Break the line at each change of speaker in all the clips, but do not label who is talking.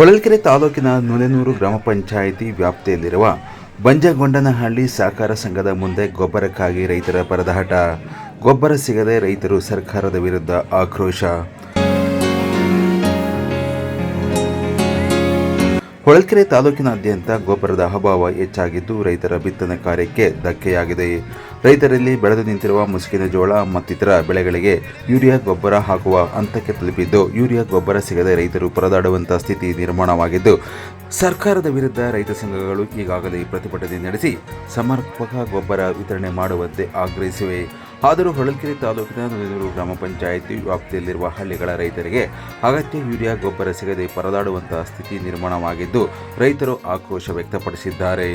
ಹೊಳಲ್ಕೆರೆ ತಾಲೂಕಿನ ನುಲೆನೂರು ಗ್ರಾಮ ಪಂಚಾಯಿತಿ ವ್ಯಾಪ್ತಿಯಲ್ಲಿರುವ ಬಂಜಗೊಂಡನಹಳ್ಳಿ ಸಹಕಾರ ಸಂಘದ ಮುಂದೆ ಗೊಬ್ಬರಕ್ಕಾಗಿ ರೈತರ ಪರದಾಟ ಗೊಬ್ಬರ ಸಿಗದೆ ರೈತರು ಸರ್ಕಾರದ ವಿರುದ್ಧ ಆಕ್ರೋಶ. ಹೊಳಲ್ಕೆರೆ ತಾಲೂಕಿನಾದ್ಯಂತ ಗೊಬ್ಬರದ ಅಭಾವ ಹೆಚ್ಚಾಗಿದ್ದು ರೈತರ ಬಿತ್ತನೆ ಕಾರ್ಯಕ್ಕೆ ಧಕ್ಕೆಯಾಗಿದೆ. ರೈತರಲ್ಲಿ ಬೆಳೆದು ನಿಂತಿರುವ ಮುಸುಕಿನ ಜೋಳ ಮತ್ತಿತರ ಬೆಳೆಗಳಿಗೆ ಯೂರಿಯಾ ಗೊಬ್ಬರ ಹಾಕುವ ಹಂತಕ್ಕೆ ತಲುಪಿದ್ದು, ಯೂರಿಯಾ ಗೊಬ್ಬರ ಸಿಗದೆ ರೈತರು ಪರದಾಡುವಂಥ ಸ್ಥಿತಿ ನಿರ್ಮಾಣವಾಗಿದ್ದು, ಸರ್ಕಾರದ ವಿರುದ್ಧ ರೈತ ಸಂಘಗಳು ಈಗಾಗಲೇ ಪ್ರತಿಭಟನೆ ನಡೆಸಿ ಸಮರ್ಪಕ ಗೊಬ್ಬರ ವಿತರಣೆ ಮಾಡುವಂತೆ ಆಗ್ರಹಿಸಿವೆ. ಆದರೂ ಹೊಳಲ್ಕೆರೆ ತಾಲೂಕಿನ ನುಲಿನೂರು ಗ್ರಾಮ ಪಂಚಾಯಿತಿ ವ್ಯಾಪ್ತಿಯಲ್ಲಿರುವ ಹಳ್ಳಿಗಳ ರೈತರಿಗೆ ಅಗತ್ಯ ಯೂರಿಯಾ ಗೊಬ್ಬರ ಸಿಗದೆ ಪರದಾಡುವಂತಹ ಸ್ಥಿತಿ ನಿರ್ಮಾಣವಾಗಿದ್ದು ರೈತರು ಆಕ್ರೋಶ ವ್ಯಕ್ತಪಡಿಸಿದ್ದಾರೆ.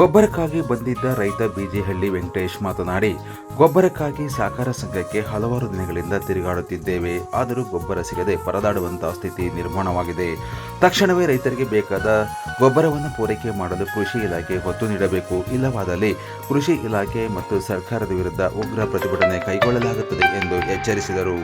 ಗೊಬ್ಬರಕ್ಕಾಗಿ ಬಂದಿದ್ದ ರೈತ ಬಿಜಿಹಳ್ಳಿ ವೆಂಕಟೇಶ್ ಮಾತನಾಡಿ, ಗೊಬ್ಬರಕ್ಕಾಗಿ ಸಹಕಾರ ಸಂಘಕ್ಕೆ ಹಲವಾರು ದಿನಗಳಿಂದ ತಿರುಗಾಡುತ್ತಿದ್ದೇವೆ, ಆದರೂ ಗೊಬ್ಬರ ಸಿಗದೆ ಪರದಾಡುವಂತಹ ಸ್ಥಿತಿ ನಿರ್ಮಾಣವಾಗಿದೆ. ತಕ್ಷಣವೇ ರೈತರಿಗೆ ಬೇಕಾದ ಗೊಬ್ಬರವನ್ನು ಪೂರೈಕೆ ಮಾಡಲು ಕೃಷಿ ಇಲಾಖೆ ಒತ್ತು ನೀಡಬೇಕು. ಇಲ್ಲವಾದಲ್ಲಿ ಕೃಷಿ ಇಲಾಖೆ ಮತ್ತು ಸರ್ಕಾರದ ವಿರುದ್ಧ ಉಗ್ರ ಪ್ರತಿಭಟನೆ ಕೈಗೊಳ್ಳಲಾಗುತ್ತದೆ ಎಂದು ಎಚ್ಚರಿಸಿದರು.